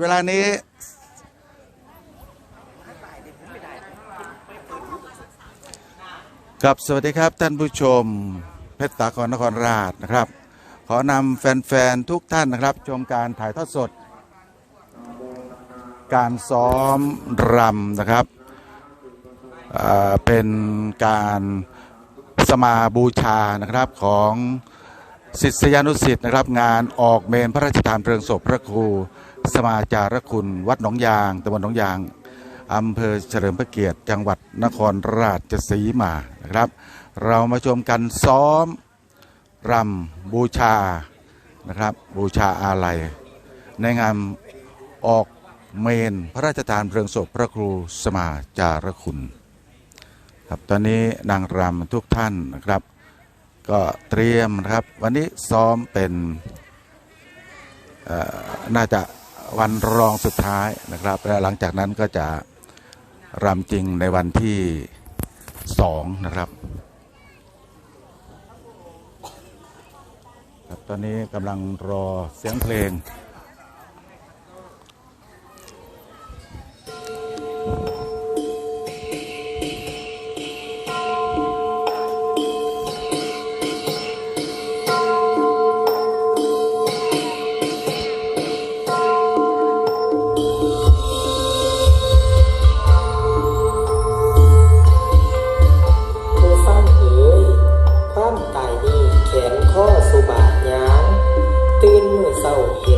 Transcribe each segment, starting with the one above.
เวลานี้ครับสวัสดีครับท่านผู้ชม เพชรสาครนครราชนะครับ ขอนำแฟน ๆ ทุกท่านนะครับ ชมการถ่ายทอดสด การซ้อมรำนะครับเอ่อเป็นการสมาบูชานะครับของศิษยานุศิษย์นะครับ งานออกเมนพระราชทานเพลิงศพพระครู สมาจารคุณ วัดหนองยางตำบลหนองยางอำเภอเฉลิมพระเกียรติ จังหวัดนครราชสีมานะครับ เรามาชมกันซ้อมรำบูชานะครับ บูชาอาลัย ในงานออกเมนพระราชทานเพลิงศพพระครูสมาจารคุณ ครับตอนนี้นางรำทุกท่านนะครับ ก็เตรียมนะครับ วันนี้ซ้อมเป็นน่าจะ วันรองสุดท้ายนะครับ และหลังจากนั้นก็จะรำจริงในวันที่สองนะครับครับตอนนี้กำลังรอเสียงเพลง น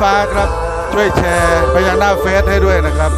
ฟ้าครับ ช่วยแชร์ไปยังหน้าเฟซให้ด้วยนะครับ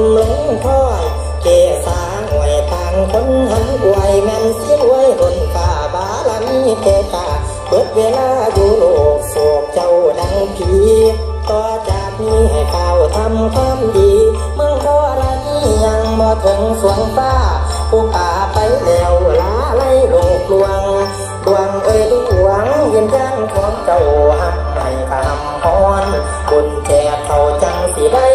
ากิมหลงพ้อยเกสาหวยต่างคนหันอวยแม่นเสียไว้บนป่าบาลันเตตาเปิดเวลาอยู่โลกโศกเจ้าดังผีต่อจากนี้ให้ข่าวทำความดีเมืองทรณียังบ่ถึงสวงฟ้าผู้ป่าไปแล้วลาไล่โลกลวงดวงเอ้ยดวงยืนยันของเจ้าหักให้คำพรบุญแจกเขาจังสิได้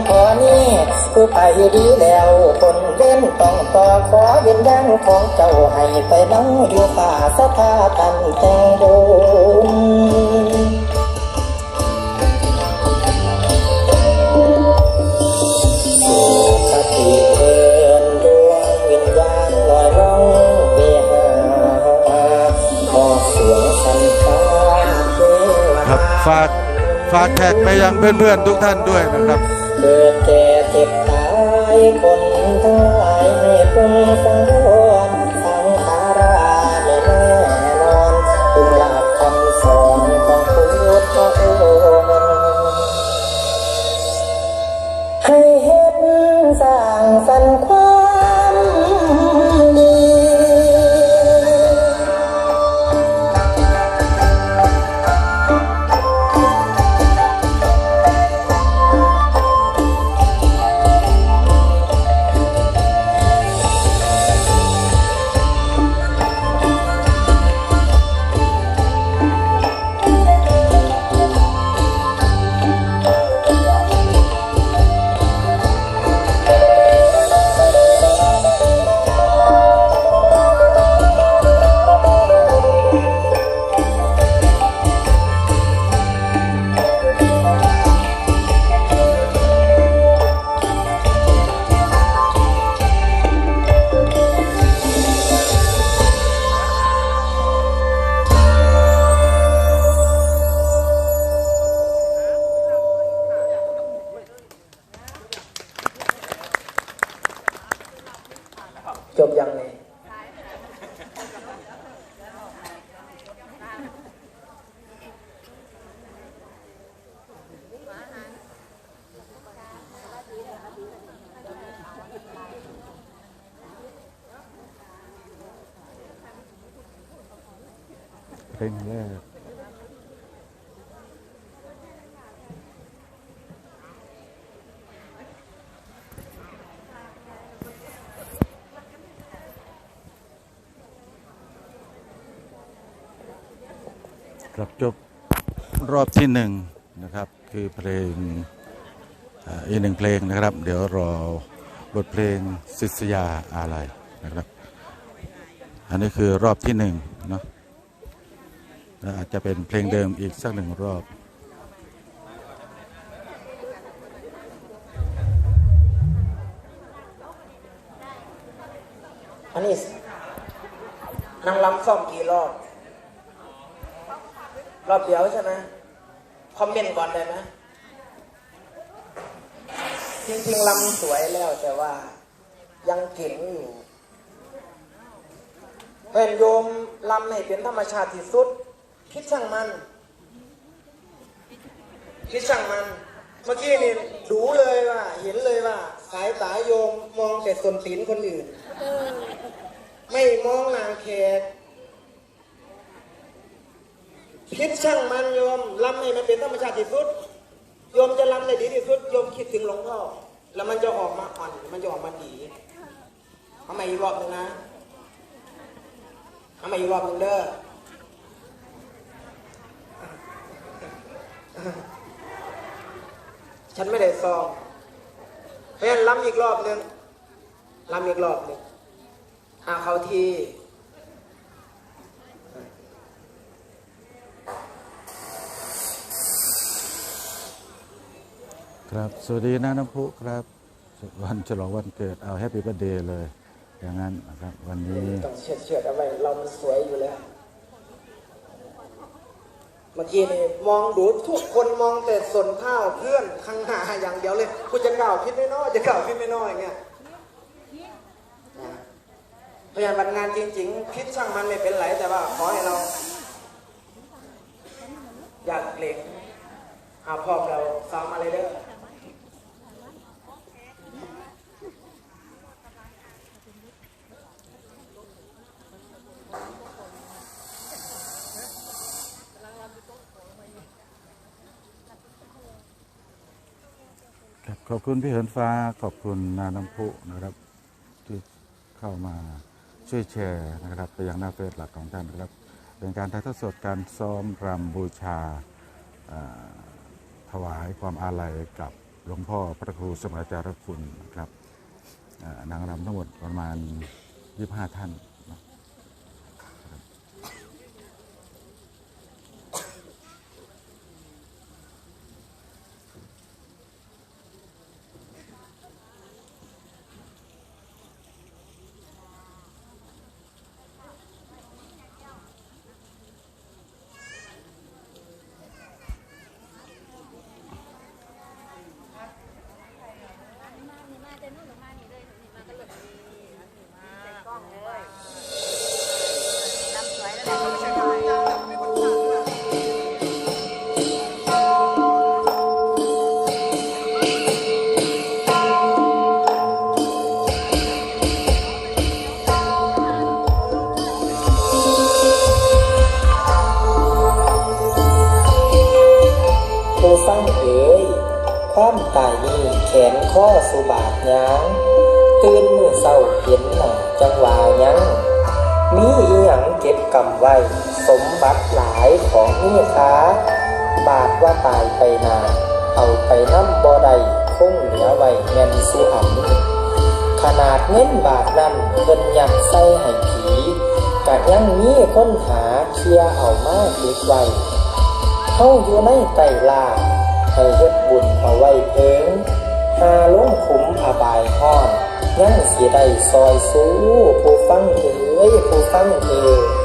างคำขอนี้ผู้ไปดีแล้วคนเล่นต้องต่อขอเย็นยันของเจ้าให้ไปนั่งอยู่ป่าสถาตันแตงบุญสุขติเอินดวงวิญญาณลอยล่องเวหาขอสวงสันฝากฝากแท็กไปยังเพื่อนๆทุกท่านด้วยนะครับ เกิดแก่เจ็บตายคนทั้งหลายให้พึงฟัง จบยังเนี่ย เพลงแรกครับจบ รอบที่หนึ่งนะครับ คือเพลงอีกหนึ่งเพลงนะครับ เดี๋ยวรอบทเพลงศิษยาอะไรนะครับ อันนี้คือรอบที่หนึ่งเนาะและอาจจะเป็นเพลงเดิมอีกสักหนึ่งรอบอันนี้นางรำซ่อมกี่รอบ รอบเดียวใช่ไหม คอมเมนต์ก่อนได้ไหมจริงๆลำสวยแล้วแต่ว่ายังเก่งอยู่เป็นโยมลำให้เป็นธรรมชาติที่สุดคิดช่างมันคิดช่างมัน เมื่อกี้นี่ดูเลยว่า เห็นเลยว่า สายตาโยมมองแต่ส่วนตีนคนอื่น ไม่มองนางแขก คิดช่างมันโยมลำให้มันเป็นธรรมชาติที่สุดโยมจะลำได้ดีที่สุดโยมคิดถึงหลวงพ่อแล้วมันจะออกมาอ่อนมันจะออกมาดีเอาใหม่อีกรอบนึงนะเอาใหม่อีกรอบหนึ่งเด้อฉันไม่ได้ซอมเพราะฉะนั้นลำอีกรอบหนึ่งลำอีกรอบหนึ่งอาเขาที่ ครับ สวัสดีนะน้ำพุครับ วันฉลองวันเกิดเอาแฮปปี้ i r t h d เดย์เลย อย่างนั้นนะครับ วันนี้ต้องเฉียดเฉียดเอาไว้เรามันสวยอยู่แล้ว เมื่อกี้นี่มองดูทุกคนมองแต่สนข้าวเพื่อนข้างหน้าอย่างเดียวเลยกูจะกล่าวคิดไม่น้อยจะกล่าวคิดไม่น้อยอย่างเงี้ยนะพยานบัตรงานจริง ๆ คิดช่างมันไม่เป็นไรแต่ว่าขอให้เรา อยากเล็กเอาพร้อมเราซ้อมอะไรเด้อ ขอบคุณพี่เหินฟ้าขอบคุณนาน้ำพุนะครับ ที่เข้ามาช่วยแชร์นะครับ ไปยังหน้าเฟซหลักของท่านนะครับ เป็นการถ่ายทอดสดการซ้อมรำบูชาถวายความอาลัยกับหลวงพ่อพระครูสมัยจารคุณนะครับนางรำทั้งหมดประมาณ 25 ท่าน ความตายนี้แขนข้อสุบาทยางตื่นมือเศร้าเห็นหน้าจังหวายังมีอีหยังเก็บกำไว้ สมบัติหลายของนี่ค้า บาทว่าตายไปนาเอาไปน้ำบ่อใดคงเหลือไว้แม่นสุอันขนาดเงินบาทนั้นเพิ่นยัดใส่ให้ผีกะยังมีค้นหาเคลียเอามาเก็บไว้เฮาอยู่ในไตลา ให้เฮ็ดบุญเอาไว้เพิงหาล้มขุมอบายห้อนยังสิได้ซอยสู้ผู้ฟังเอ๋ยผู้ฟังเอ๋ย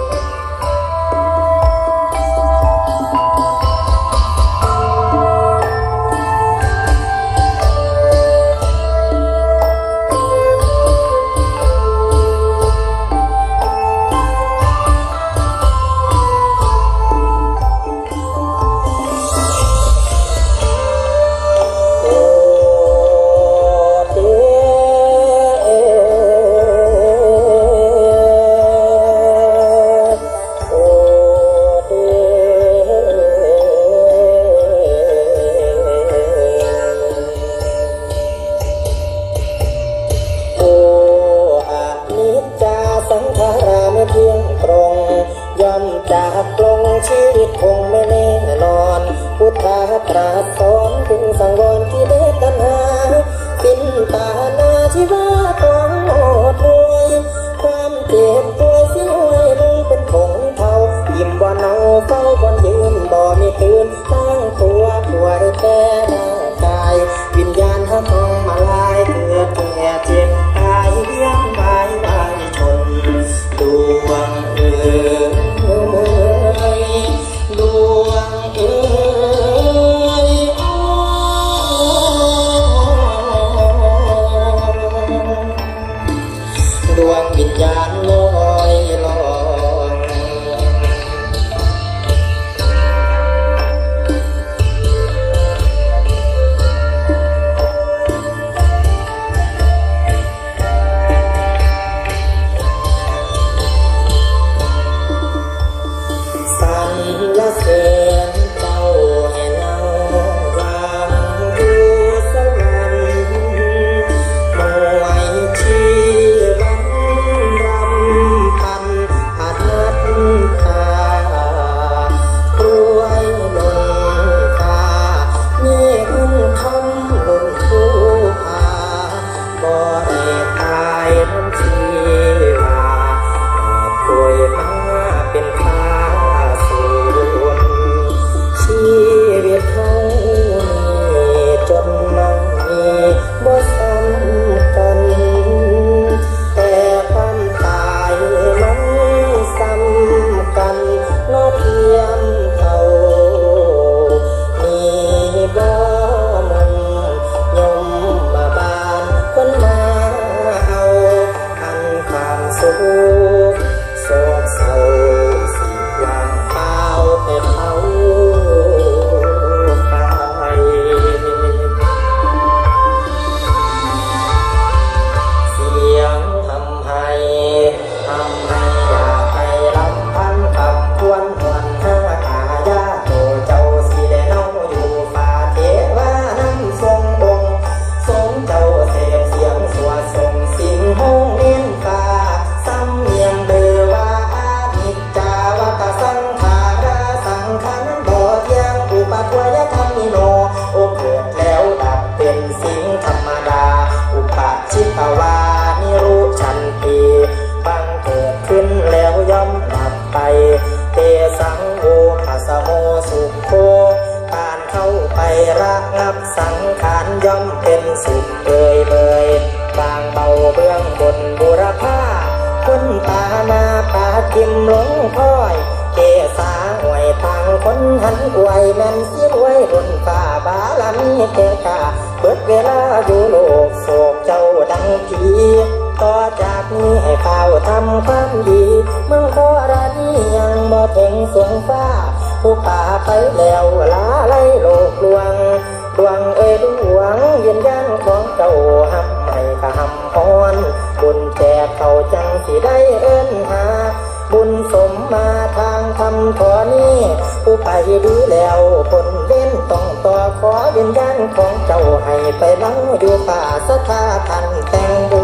หันอวยแม่นเสียไว้บนฟ้าบาลามีเกกาเบิดเวลาอยู่โลกโศกเจ้าดังผีต่อจากนี้ให้เฝ้าทำความดีเมืองโคราชยังบ่ถึงสวงฟ้า ผู้ป่าไปแล้วลาไล่โลกลวงดวงเอ้ยดวงเยืนยันของเจ้าหับให้กะหำพรบุญแจกเขาจังสิได้เอิ้นหา บุญสมมาทางคำขอนี้ผู้ไปดีแล้วผลเล่นต้องต่อขอวิญญาณของเจ้าให้ไปบังอยู่ป่าสถาทันแต่งบู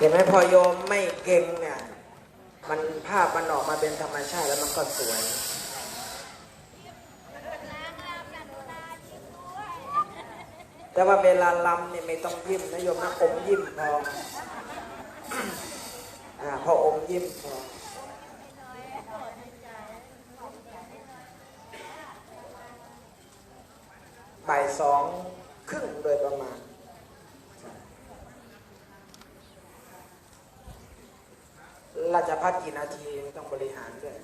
เห็นไหมพอโยมไม่เก่งเนี่ยมันภาพมันออกมาเป็นธรรมชาติแล้วมันก็สวย แต่ว่าเวลาลำเนี่ยไม่ต้องยิ้มนะโยมนะอมยิ้มพออ่าพออมยิ้มพอบ่ายสองครึ่งโดยประมาณ ราชพัฒกี่นาทีไม่ต้องบริหารด้วย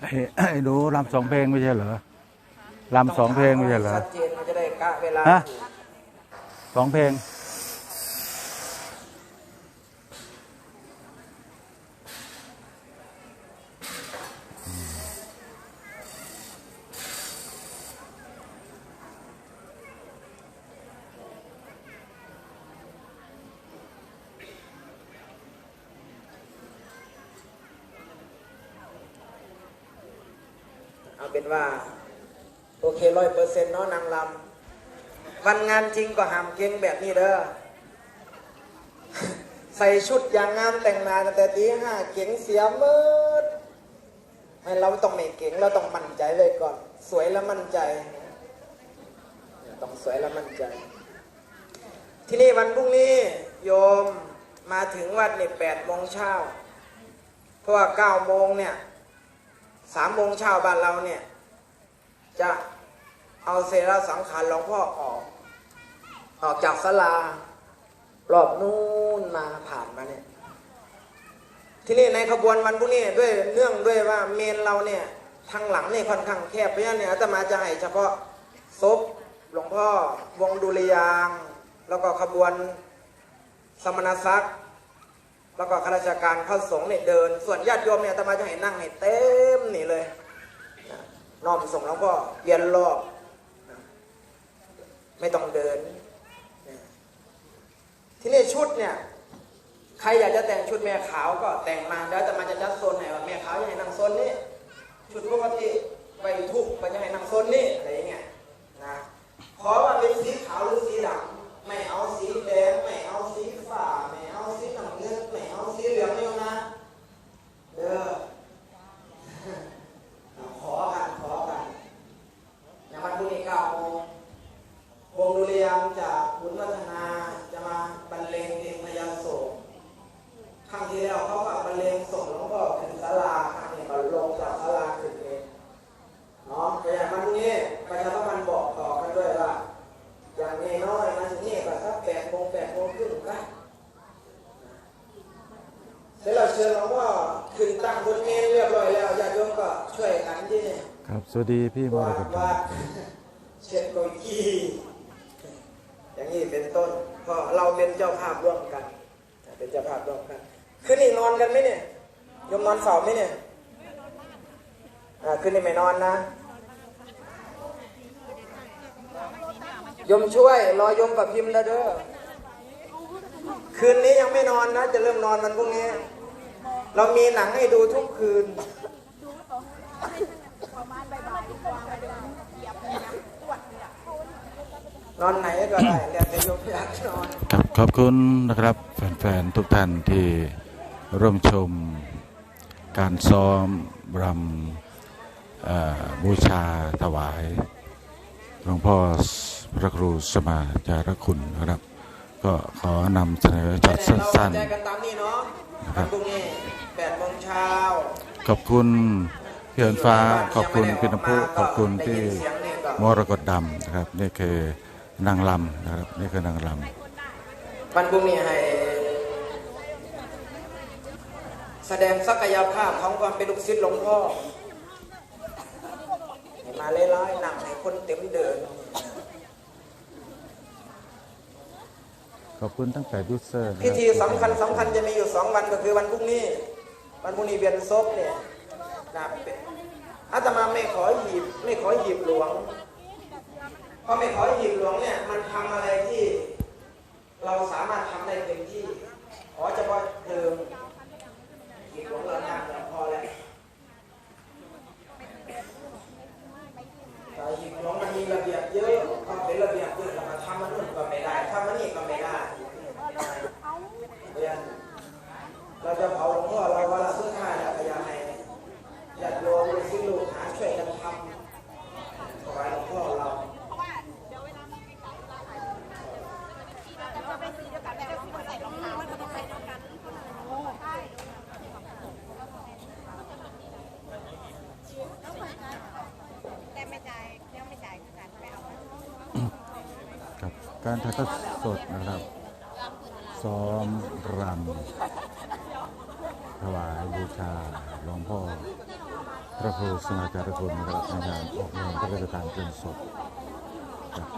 ไอ้ไอ้หนูรำสองเพลงไม่ใช่เหรอรำสองเพลงไม่ใช่เหรอชัดเจนมันจะได้กะเวลาฮะถูก สองเพลง เอาเป็นว่า โอเคร้อยเปอร์เซ็นต์เนาะนางลำวันงานจริงก็หามเก่งแบบนี้เด้อใส่ชุดอย่างงามแต่งหนาแต่ตีห้าเก่งเสียมืดไม่เราต้องไม่เก่งเราต้องมั่นใจเลยก่อน สวยแล้วมั่นใจ ต้องสวยแล้วมั่นใจ ที่นี่วันพรุ่งนี้โยมมาถึงวัดเนี่ยแปดโมงเช้าเพราะว่าเก้าโมงเนี่ยสามโมงเช้าบ้านเราเนี่ยจะ เอาเซราสังขารหลวงพ่อออก ออกจากศาลารอบนู้นมาผ่านมาเนี่ย ที่นี่ในขบวนวันพรุ่งนี้ด้วยเนื่องด้วยว่าเมนเราเนี่ยทางหลังเนี่ยค่อนข้างแคบเพราะฉะนั้นเนี่ยอาตมาจะให้เฉพาะศพหลวงพ่อวงดุริยาง แล้วก็ขบวนสมณศักดิ์แล้วก็ข้าราชการพระสงฆ์เนี่ยเดิน ส่วนญาติโยมเนี่ยอาตมาจะให้นั่งให้เต็มนี่เลยน้อมส่งหลวงพ่อเวียนรอบ ไม่ต้องเดิน ที่นี่ชุดเนี่ย ใครอยากจะแต่งชุดแม่ขาวก็แต่งมาแล้วแต่มาจะจัดโซนไหนว่าแม่ขาวจะให้นั่งโซนนี้ชุดปกติไปทุกข์ก็จะให้นั่งโซนนี้อะไรอย่างเงี้ยนะขอว่าเป็นสีขาวหรือสีดำไม่เอาสแดงไม่เอาสีฟ้าไม่เอาสีน้ำเงินไม่เอาสีเหลืองไม่เอานะเด้อ ขอกันขอกันในวันพรุ่งนี้เก้าโมงวงดุริยางค์จากบุญวัฒนาจะมาบรรเลงเพลงพยาโศกครั้งที่แล้วเขาก็บรรเลงส่งหลวงพ่อขึ้นศาลาครั้งนี้ก็ลงจากศาลาขึ้นเองเนาะแต่อย่างวันพรุ่งนี้ประชาสัมพันธ์บอกต่อกันด้วยว่า อย่างน้อยๆนะที่นี่ก็สักแปดโมงแปดโมงครึ่งกัน เสร็จแล้วเชิญหลวงพ่อขึ้นตั้งบนเมนเรียบร้อยแล้วญาติโยมก็ช่วยกันที่นี่ครับ สวัสดีพี่มวารดกตวาดเช็ดเก้าอี้อย่างนี้เป็นต้นเพราะเราเป็นเจ้าภาพร่วมกัน เป็นเจ้าภาพร่วมกันคืนนี้นอนกันไหมเนี่ยโยมนอนเฝ้าไหมเนี่ยอ่าคืนนี้ไม่นอนนะโยมช่วยรอโยมกับพิมพ์แล้วเด้อคืนนี้ยังไม่นอนนะ จะเริ่มนอนวันพรุ่งนี้ เรามีหนังให้ดูทุกคืนนอนไหนก็ได้เรียนแต่ยมอยากนอนครับขอบคุณนะครับ แฟนๆทุกท่านที่ร่วมชมการซ้อมรำบูชาถวายหลวงพ่อพระครูสมาจารคุณนะครับ ก็ขอนำเสนอจัดสั้นเราใจกันะวันพรุ่งนี้แปดโมงเช้าๆขอบคุณพี่อิญฟ้าขอบคุณพี่น้ำพุขอบคุณพี่มรกตดำนะครับนี่คือนางลำนะครับนี่คือนางลำวันพรุ่งนี้ให้แสดงศักยภาพของความเป็นลูกศิษย์หลวงพ่อมาเล่อยๆหนังให้คนเต็มเดิน ขอบคุณตั้งแต่ยูเซอร์พิธีสำคัญสำคัญจะมีอยู่สองวันก็คือวันพรุ่งนี้ วันพรุ่งนี้เวียนศพเนี่ยนะอาตมาไม่ขอหยิบไม่ขอหยิบหลวงเพราะไม่ขอหยิบหลวงเนี่ยมันทำอะไรที่ เราสามารถทำได้เต็มที่ขอเฉพาะเดิมหยิบหลวงเราทำเนี่ยพอแล้วแต่หยิบหลวงมันมีระเบียบเยอะพอเป็นระเบียบเยอะเรามาทำมันนู่นก็ไม่ได้ทำมันนี่ก็ไม่ได้ เรียนเราจะเผาหลวงพ่อเราเวลาสุดท้ายแล้วพยายามให้ญาติโยมลูกศิษย์ลูกหาช่วยกันทำถวายหลวงพ่อเรา แต่ไม่จ่ายยังไม่จ่ายคือการไปเอา ครับ การถ่ายทอดสดนะครับ ซ้อมรำถวายบูชาหลวงพ่อพระครูสมาจารคุณนะครับในงานออกเงินพระราชทานเพลิงศพครับ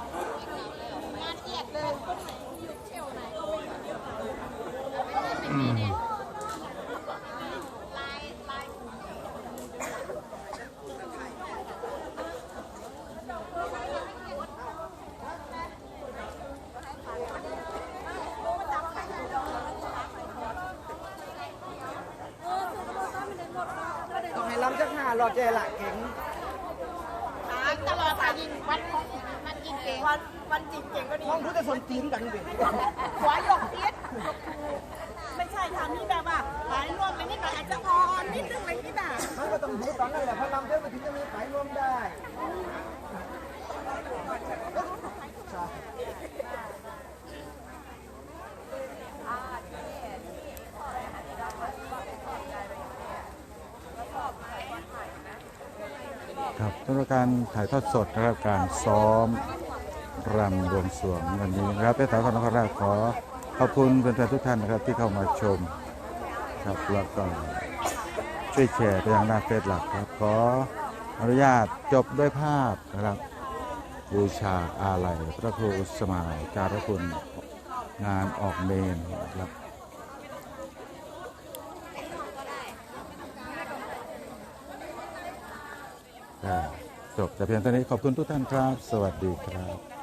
ต้องให้ล้ำสักห้ารอบใจละเก่ง ขายตลอดค่ะยิงวันมันกินเก่งวันวันจริงเก่งก็ดี น้องพุทธสนจีนกันดิ หัวหยกเพี้ยนไม่ใช่ทำนี่แบบว่าขายรวมไปนิดหน่อยอาจจะอ่อนนิดนึงอะไรนิดน่ะ มันก็ต้องดูตอนนั้นแหละพอลำเท่ามันถึงจะมีสายรวมได้ ครับสำหรับการถ่ายทอดสดนะครับการซ้อมรำบวงสรวงวันนี้นะครับเป็นสาวคนนครราชขอขอบคุณแฟนๆทุกท่านนะครับที่เข้ามาชมครับแล้วก็ช่วยแชร์ไปยังหน้าเฟซหลักครับขออนุญาตจบด้วยภาพนะครับบูชาอาลัยพระครูสมายจารคุณงานออกเมนนะครับ จบแต่เพียงเท่านี้ขอบคุณทุกท่านครับ สวัสดีครับ